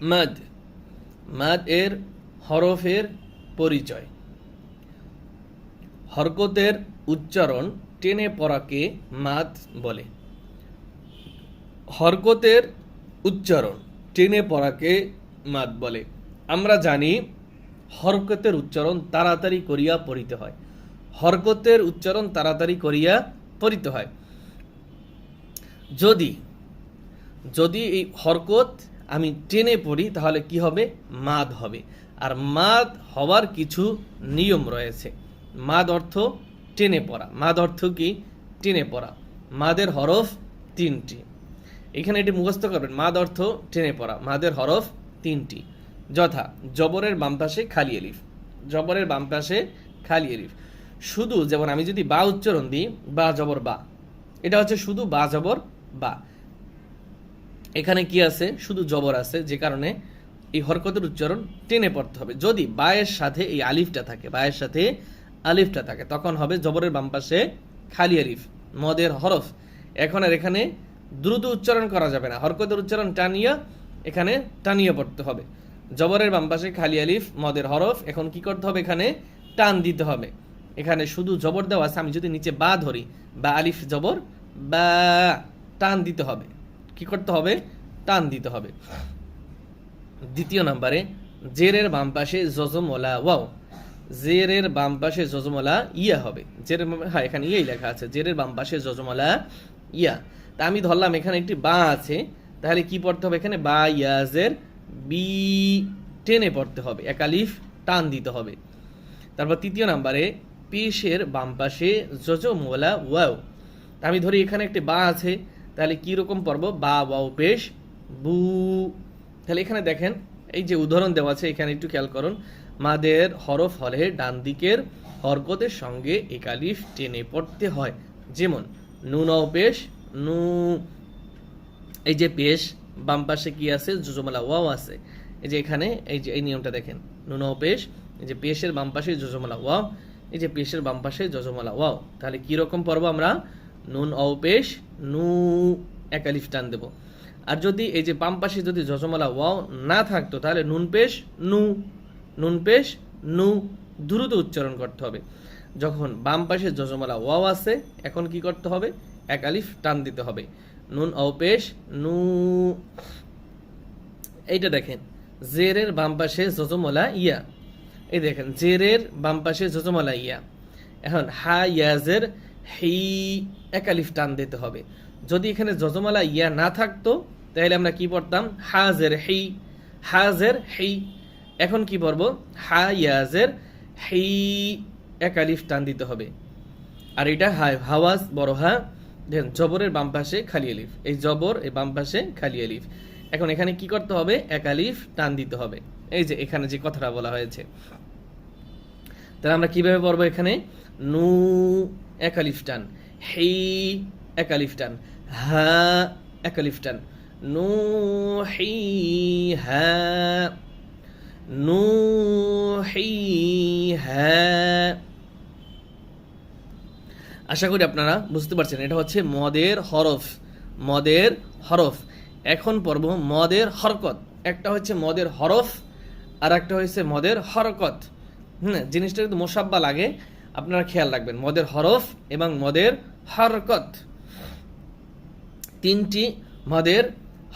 মাদ মাদ এর হরফের পরিচয়। হরকতের উচ্চারণ টেনে পড়াকে মাদ বলে। হরকতের উচ্চারণ টেনে পড়াকে মাদ বলে। আমরা জানি হরকতের উচ্চারণ তাড়াতাড়ি করিয়া পড়িতে হয়। হরকতের উচ্চারণ তাড়াতাড়ি করিয়া পড়িতে হয়। যদি যদি এই হরকত আমি টেনে পড়ি, তাহলে কি হবে? মাদ হবে। আর মাদ হওয়ার কিছু নিয়ম রয়েছে। মাদ অর্থ টেনে পড়া। মাদ অর্থ কি? টেনে পড়া। মাদের হরফ তিনটি। এখানে এটি মুখস্থ করবেন। মাদ অর্থ টেনে পড়া। মাদের হরফ তিনটি। যথা, জবরের বাম পাশে খালি এলিফ। জবরের বাম পাশে খালি এলিফ। শুধু, যেমন আমি যদি বা উচ্চারণ দিই, বা জবর বা। এটা হচ্ছে শুধু বা, জবর বা। এখানে কি আছে? শুধু জবর আছে, যে কারণে এই হরকতের উচ্চারণ টেনে পড়তে হবে। যদি বায়ের সাথে এই আলিফটা থাকে, বায়ের সাথে আলিফটা থাকে, তখন হবে জবরের বাম পাশে খালি আলিফ, মদের হরফ। এখন আর এখানে দ্রুত উচ্চারণ করা যাবে না। হরকতের উচ্চারণ টানিয়া এখানে টানিয়ে পড়তে হবে। জবরের বাম পাশে খালি আলিফ, মদের হরফ, এখন কি করতে হবে এখানে? টান দিতে হবে। এখানে শুধু জবর দেওয়া আছে, আমি যদি নিচে বা ধরি, বা আলিফ জবর, বা টান দিতে হবে। কি করতে হবে? টান দিতে হবে। দ্বিতীয় নম্বরে, জেরের বাম পাশে জজমলা ওয়াও। জেরের বাম পাশে জজমলা ইয়া হবে। জেরের হ্যাঁ এখানে ইয়াই লেখা আছে। জেরের বাম পাশে জজমলা ইয়া। তা আমি ধরলাম এখানে একটি বা আছে। তাহলে কি পড়তে হবে এখানে? বা ইয়াজের বি, টেনে পড়তে হবে। একালিফ, টান দিতে হবে। তারপর তৃতীয় নাম্বারে, পেশের বাম পাশে জজমলা ওয়াও। আমি ধরি এখানে একটি বা আছে। তাহলে কি পর্ব? বা, ওয়াও পেশ বু। তাহলে এখানে দেখেন, এই যে উদাহরণ দেওয়া আছে, এখানে একটু খেয়াল করুন। মাদের হরফ হলে ডান দিকের হরকতের সঙ্গে একালিফ টেনে পড়তে হয়। যেমন নুন ও পেশ নু। এই যে পেশ বাম পাশে কি আছে? যোজমালা, ওয়াও আছে। এই যে এখানে, এই যে, এই নিয়মটা দেখেন। নুন ও পেশ এই যে পেশের বাম পাশে যোজমালা, ওয়াও, এই যে পেশের বাম পাশে যজমালা, ওয়াও। তাহলে কি পর্ব আমরা নুন ও পেশ নু একালিফ টান দেব। আর যদি এই যে বাম পাশে যদি যজমালা ওয়াও না থাকতো, তাহলে নুন পেশ নু। নুন পেশ নু। দ্রুত উচ্চারণ করতে হবে। যখন বাম পাশে যজমালা ওয়াও আছে, এখন কি করতে হবে? এক আলিফ টান দিতে হবে। নুন ও পেশ নু। এইটা দেখেন, জেরের বাম পাশে যজমলা ইয়া। এই দেখেন, জেরের বাম পাশে যজমলা ইয়া। এখন হা ইয়াজের হি একালিফ টান দিতে হবে। যদি এখানে যজমালা ইয়া না থাকতো, তাহলে আমরা কি পড়তাম? হাজের হি হাজের হি এখন কি পড়ব? হা, ইয়াজের হি একালিফ টান দিতে হবে। আর এটা হাই হাওয়াজ বড় হা। দেখেন, জবরের বাম পাশে খালি আলিফ। এই জবর, এই বাম পাশে খালি আলিফ। এখন এখানে কি করতে হবে? এক আলিফ টান দিতে হবে। এই যে, এখানে যে কথাটা বলা হয়েছে। তাহলে আমরা কীভাবে পড়ব এখানে? নু এক আলিফ টান। হেই এক আলিফ টান। হা এক আলিফ টান। নু হি হা। নু হি হা। আশা করি আপনারা বুঝতে পারছেন, এটা হচ্ছে মদের হরফ। মদের হরফ। এখন পর্ব মদের হরকত। একটা হচ্ছে মদের হরফ আর একটা হচ্ছে মদের হরকত। হুম, জিনিসটা কিন্তু মোসাব্বা লাগে। আপনারা খেয়াল রাখবেন, মদের হরফ এবং মদের হরকত। তিনটি মদের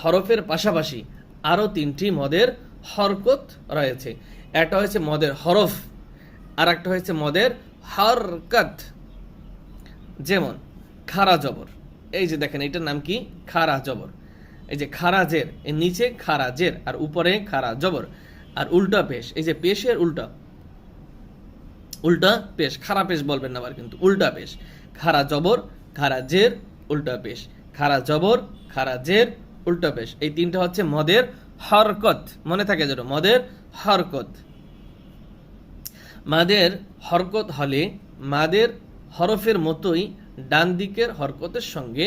হরফের পাশাপাশি আরও তিনটি মদের হরকত রয়েছে। একটা হয়েছে মদের হরফ আর একটা হচ্ছে মদের হরকত। যেমন, খারা জবর। এই যে দেখেন, এটার নাম কি? খারা জবর। এই যে খারা জের, এর নিচে খারা জের, আর উপরে খারা জবর। আর উল্টা পেশ, এই যে পেশের উল্টা। উল্টা পেশ খারা পেশ বলবেন না আবার কিন্তু, উল্টা পেশ। খারা জবর খারা জের, উল্টা পেশ। খারা জবর খারা জের, উল্টা পেশ। এই তিনটা হচ্ছে মদের হরকত। মনে থাকে যেন, মদের হরকত। মাদের হরকত হলে, মাদের হরফের মতোই ডান দিকের হরকতের সঙ্গে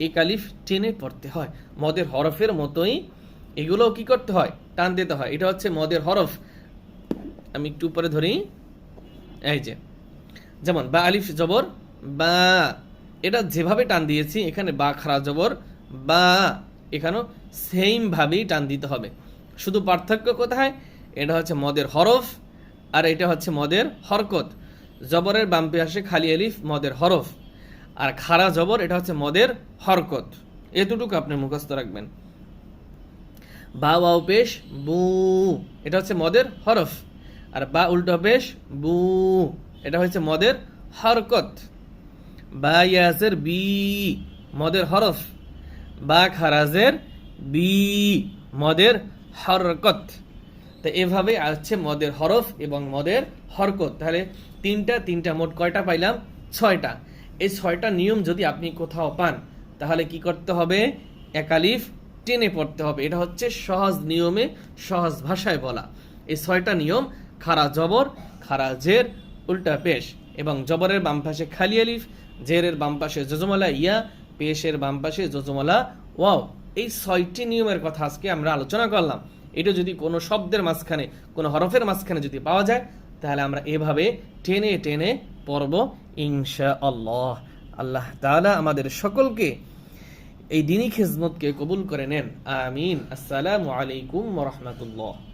একালিফ টেনে পড়তে হয়। মদের হরফের মতোই এগুলোও কি করতে হয়? টান দিতে হয়। এটা হচ্ছে মদের হরফ। আমি একটু উপরে ধরি। এই যে, যেমন বা আলিফ জবর, বা, এটা যেভাবে টান দিয়েছি, এখানে বা খারা জবর, বা, এখানেও সেম ভাবেই টান দিতে হবে। শুধু পার্থক্য কোথায়? এটা হচ্ছে মদের হরফ, আর এটা হচ্ছে মদের হরকত। জবরের বাম্পে আসে খালি আলিফ, মদের হরফ। আর খারা জবর, এটা হচ্ছে মদের হরকত। এতটুকু আপনি মুখস্থ রাখবেন। বা ওয়াও পেশ, বু, এটা হচ্ছে মদের হরফ। আর বা উল্টো পেশ বু। এটা হচ্ছে মদের হরকত। বা ইয়াসের বি, মদের হরফ। বা খারাজের বি, মদের হরকত। তো এভাবে আছে মদের হরফ এবং মদের হরকত। তাহলে তিনটা তিনটা মোট কয়টা পাইলাম? ছয়টা। এই ছয়টা নিয়ম যদি আপনি কোথাও পান, তাহলে কি করতে হবে? একালিফ টেনে পড়তে হবে। এটা হচ্ছে সহজ নিয়মে সহজ ভাষায় বলা। এই ছয়টা নিয়ম খারা জবর, খারা জের, উল্টা পেশ। এবং জবরের বাম পাশে খালি আলিফ, জেরের বাম পাশে যজমালা ইয়া, পেশের বাম পাশে যজমালা ওয়াও। এই ছয়টি নিয়মের কথা আজকে আমরা আলোচনা করলাম। এটা যদি কোনো শব্দের মাঝখানে, কোনো হরফের মাঝখানে যদি পাওয়া যায়, তাহলে আমরা এভাবে টেনে টেনে পড়ব ইনশা আল্লাহ আল্লাহ তাআলা আমাদের সকলকে এই দিনী খিজমতকে কবুল করে নেন। আমিন। আসসালামু আলাইকুম রহমতুল্লাহ।